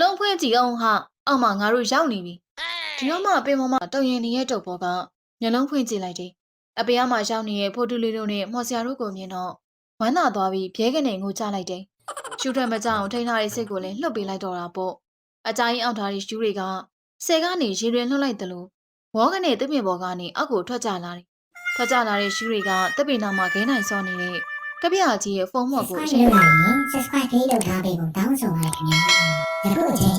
လုံးဖွင့်ကြည့်အောင်ဟာအောက်မှာငါတို့ရောက်နေပြီဒီတော့မှပင်ပေါ်မှာတုံရင်နေတဲ့တုပ်ဘောကမျက်လုံးဖွင့်ကြည့်လိုက်တယ်အပေကမှရောက်နေတဲ့ဖိုးတူလေးတို့နဲ့မော်ဆရာတို့ကိုမြင်တော့ဝမ်းသာသွားပြီးဘဲကနေငိုချလိုက်တယ်ရှူထွက်မကြအောင်ထိန်းထားတဲ့စိတ်ကိုလည်းလှုပ်ပေးလိုက်တော့တာပေါ့အကြိုင်းအောက်ထားတဲ့ရှူတွေကဆယ်ကနေရေတွင်လှုပ်လိုက်တယ်လို့ဝေါကနေတပင်ပေါ်ကနေအောက်ကိုထွက်ကြလာတယ်ထွက်ကြလာတဲ့ရှူတွေကတပင်နာမှာခဲနိုင်စောနေတဲ့ကပြာကြီးရဲ့ဖုံးမော့ကိုအရှိန်လုပ်လာရင် subscribe လေးလုပ်ထားပေးဖို့တောင်းဆို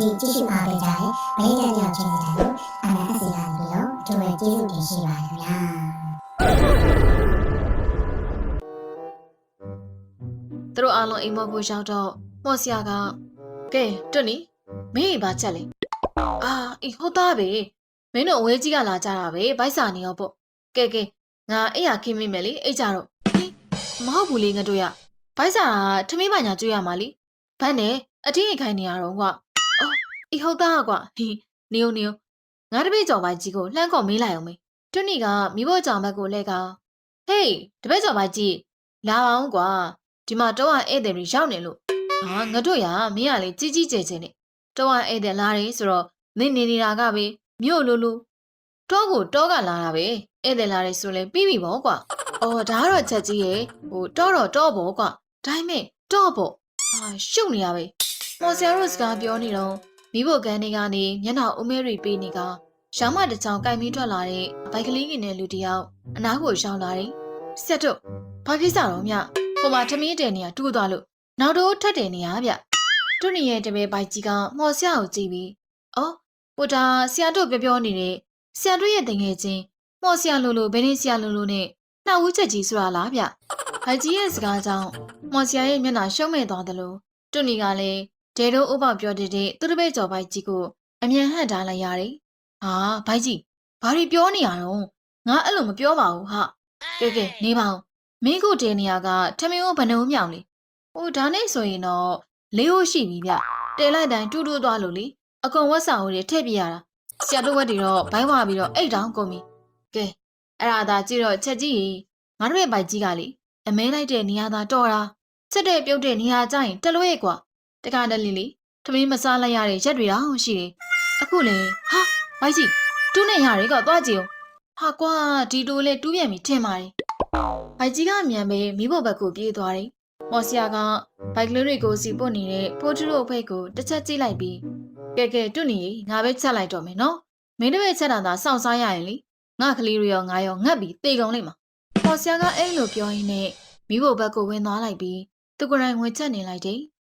ပါရခင်ဗျာ။ယခုအချိန်ထိကြည့်ရှုအားပေးကြတဲ့ပရိသတ်များချင်းစီတိုင်းအနာအစီအစဉ်ပြီးတော့ကြိုးရကျေးဇူးတင်ရှိပါခင်ဗျာသူတို့အားလုံးအိမ်မောကိုရောက်တော့မော်ဆရာကကဲတွတ်နီမင်းဘာချက်လဲအာအေးဟုတ်သားပဲမင်းတို့အဝဲကြီးကလာကြတာပဲဘိုက်စာနေရောပေါ့ကဲကဲငါအဲ့ရခင်းမိမယ်လေအဲ့ကြတော့ဟေးမဟုတ်ဘူးလေငါတို့ရဘိုက်စာကထမင်းပါညာကျွေးရမှာလीဘတ်နဲ့အတင်းအိတ်ခိုင်းနေရတော့ကွာ အော်အေးဟုတ်သားကွာဟီးနေုံနေုံငါတပည့်ကြော်ပိုက်ကြီးကိုလှမ်းကော်မေးလိုက်အောင်မေးတွတ်နီကမိဖို့ကြောင်ဘက်ကိုလဲကဟေးတပည့်ကြော်ပိုက်ကြီးလာအောင်ကွာဒီမှာတော့ဧည့်သည်တွေရောက်နေလို့ဟာငါတို့ရမင်းကလေကြီးကြီးကျယ်ကျယ်နဲ့တော့ဧည့်သည်လာတယ်ဆိုတော့မင်းနေနေတာကပဲမြို့လိုလိုတော့ကိုတော့ကလာတာပဲဧည့်သည်လာတယ်ဆိုလဲပြီးပြီပေါ့ကွာအော်ဒါကတော့ချက်ကြီးရဲ့ဟိုတော့တော့တော့ပေါ့ကွာဒါပေမဲ့တော့ပေါ့ဟာရှုပ်နေရပဲမော်ဆရာတို့စကားပြောနေတော့ မိဖို့ကန်တွေကနေမျက်နှာအုံးမဲတွေပေးနေကရောင်းမတစ်ချောင်းကင်မင်းထွက်လာတဲ့ဘိုက်ကလေးကြီးနဲ့လူတစ်ယောက်အနားကိုရှောင်းလာတယ်ဆက်တော့ဘာဖြစ်ကြတော့မြဟိုမှာထမင်းတယ်နေရတူးသွားလို့နောက်တော့ထက်တယ်နေရဗျတွနေရဲ့တပည့်ပိုက်ကြီးကမော်ဆရာကိုကြည့်ပြီးအော်ပိုတာဆရာတို့ပြောပြောနေတဲ့ဆရာတို့ရဲ့တငယ်ချင်းမော်ဆရာလိုလိုဘယ်နေဆရာလိုလိုနဲ့နှောက်ဝူးချက်ကြီးဆိုတာလားဗျပိုက်ကြီးရဲ့စကားကြောင့်မော်ဆရာရဲ့မျက်နှာရှုံးမဲ့သွားတယ်လို့တွနေကလည်း ဒေတို့ဥပပြောတဲ့တဲ့သူတပည့်ကျော်ပိုက်ကြီးကိုအမြန်ဟန့်ထားလိုက်ရတယ်ဟာဘိုက်ကြီးဘာတွေပြောနေရတော့ငါအဲ့လိုမပြောပါဘူးဟာကဲကဲနေပါဦးမင်းကိုတဲနေရကထမင်းကိုဘနှုံမြောင်လေ။ဟိုဒါနဲ့ဆိုရင်တော့လေးဟုတ်ရှိပြီဗျ။တဲလိုက်တိုင်းတူးတူးသွားလို့လေ။အကုန်ဝက်စာဟိုတွေထည့်ပြရတာ။ဆရာတို့ဝက်တွေတော့ဘိုင်းဝါပြီးတော့အိတ်တောင်ကုန်ပြီ။ကဲအဲ့ဒါသာကြည့်တော့ချက်ကြီးရေငါတို့ရဲ့ဘိုက်ကြီးကလေအမဲလိုက်တဲ့နေရာသာတော်တာ။ချက်တဲ့ပြုတ်တဲ့နေရာကြရင်တလွဲ့ကွာ။ တခါတလေလေထမင်းမစားလိုက်ရတဲ့ရက်တွေတောင်ရှိတယ်။အခုလေဟာဘိုက်ကြီးတူးနေရတယ်ကသွားကြည့်အောင်။ဟာကွာဒီတိုလေးတူးပြန်ပြီထင်ပါတယ်ဘိုက်ကြီးကမြန်ပဲမိဖို့ဘက်ကိုပြေးသွားတယ်။မော်ဆီယာကဘိုက်ကလေးတွေကိုစီပုတ်နေတဲ့ဖိုးထူတို့အဖိတ်ကိုတစ်ချက်ကြည့်လိုက်ပြီးကဲကဲတွနေငါပဲချက်လိုက်တော့မယ်နော်။မင်းတို့ရဲ့ချက်တာသာစောင့်စားရရင်လေငါကလေးတွေရောငါရောငတ်ပြီးတေကုန်လိမ့်မှာ။မော်ဆီယာကအဲ့လိုပြောရင်းနဲ့မိဖို့ဘက်ကိုဝင်သွားလိုက်ပြီးသူကိုယ်တိုင်ဝင်ချက်နေလိုက်တယ်။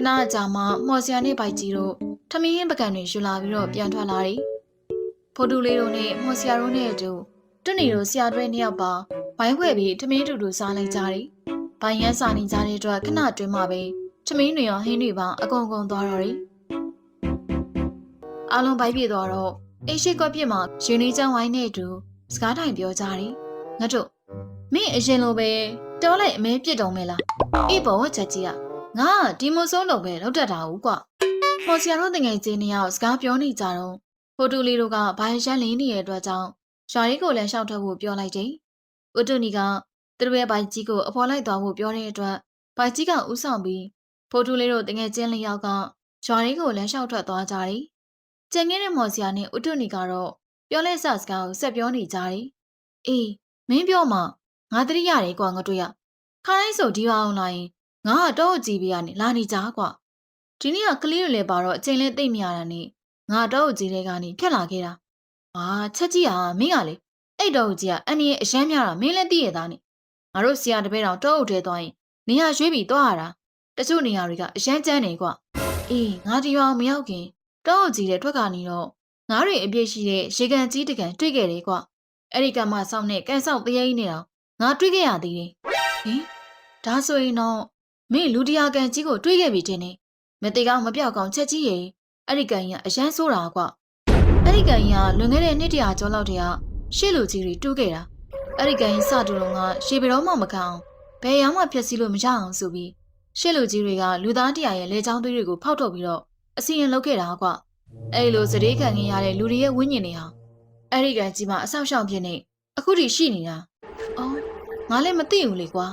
ခဏကြာမှမော်ဆီယာနဲ့ဘိုက်ကြီးတို့ထမင်းဟင်းပကံတွေယူလာပြီးတော့ပြန်ထွက်လာတယ်။ဖိုတူလေးတို့နဲ့မော်ဆီယာတို့နဲ့အတူတွနေတို့ဆရာတွေနှစ်ယောက်ပါဘိုင်းခွဲပြီးထမင်းတူတူစားလိုက်ကြတယ်။ဘိုင်းရမ်းစားနေကြတဲ့အတွက်ခဏတွင်းမှပဲထမင်းတွေရောဟင်းတွေပါအကုန်ကုန်သွားတော့တယ်။အားလုံးဘိုက်ပြေသွားတော့အိရှိကွက်ပြစ်မှာရင်းနှီးချမ်းဝိုင်းနဲ့အတူစကားထိုင်ပြောကြတယ်။ငါတို့မင်းအရင်လိုပဲတောလိုက်အမဲပြစ်တုံးမဲလား။အေးဘောချက်ကြီးက ငါဒီမို့ဆုံးလို့ပဲလောက်တတ်တာဟုတ်ကွာ။မော်ဆီယာတို့တငယ်ချင်းနှစ်ယောက်စကားပြောနေကြတော့ဖိုတူလီတို့ကဘာရန်လင်းနေတဲ့အတွက်ကြောင့်ရွာရီကိုလည်းရှောက်ထွက်ဖို့ပြောလိုက်တယ်။ဥတုနီကသူတို့ရဲ့ဘိုင်ကြီးကိုအဖော်လိုက်သွားဖို့ပြောတဲ့အတွက်ဘိုင်ကြီးကဥဆောင်ပြီးဖိုတူလီတို့တငယ်ချင်းလေးယောက်ကရွာရီကိုလည်းရှောက်ထွက်သွားကြတယ်။ကျန်ခဲ့တဲ့မော်ဆီယာနဲ့ဥတုနီကတော့ပြောလဲစစကားကိုဆက်ပြောနေကြတယ်။အေးမင်းပြောမှငါတတိရတယ်ကွာငါတို့ရ။ခါတိုင်းဆိုဒီပါအောင်လာရင် ငါကတော့ကြည့်ပြရနေလာနေကြကွာဒီနေ့ကကလေးတွေလည်းပါတော့အချိန်လေးသိမ့်မရတာနဲ့ငါတော့ကြည့်တဲ့ကနေဖြတ်လာခဲ့တာဟာချက်ကြီးဟာမင်းကလေအဲ့တော့ကြီးကအန်ဒီရဲ့အရမ်းများတာမင်းလည်းသိရသားနဲ့ငါတို့ဆရာတပည့်တော်တော့အုပ်ထဲသွားရင်နေရာရွှေ့ပြီးသွားရတာတချို့နေရာတွေကအရမ်းကျန်းနေကွာအေးငါဒီရွာမရောက်ခင်တော့ကြည့်တဲ့ထွက်ကနေတော့ငါတွေအပြည့်ရှိတဲ့ရေကန်ကြီးတကန်တွေ့ခဲ့တယ်ကွာအဲ့ဒီကမှစောင့်နဲ့ကန်ဆောက်တရေကြီးနေတော့ငါတွေ့ခဲ့ရသေးတယ်ဟင်ဒါဆိုရင်တော့ မင်းလူတရားကန်ကြီးကိုတွေးခဲ့ပြီတင်နေမတေကောင်မပြောက်ကောင်ချက်ကြီးရေအဲ့ဒီကန်ကြီးကအရန်ဆိုးတာကွအဲ့ဒီကန်ကြီးကလွန်ခဲ့တဲ့နှစ်တရာကျော်လောက်တည်းကရှေ့လူကြီးတွေတူးခဲ့တာအဲ့ဒီကန်ကြီးစတူတော့ကရှေဘရောမှမခံအောင်ဘယ်ရောက်မှဖြက်စီးလို့မရအောင်ဆိုပြီးရှေ့လူကြီးတွေကလူသားတရားရဲ့လေချောင်းသွေးတွေကိုဖောက်ထုတ်ပြီးတော့အစီရင်လုပ်ခဲ့တာကွအဲ့လိုစတေးခံခင်ရတဲ့လူတွေရဲ့ဝိညာဉ်တွေဟာအဲ့ဒီကန်ကြီးမှာအဆောက်အအုံဖြစ်နေအအခုထိရှိနေတာအော်ငါလည်းမသိဘူးလေကွာ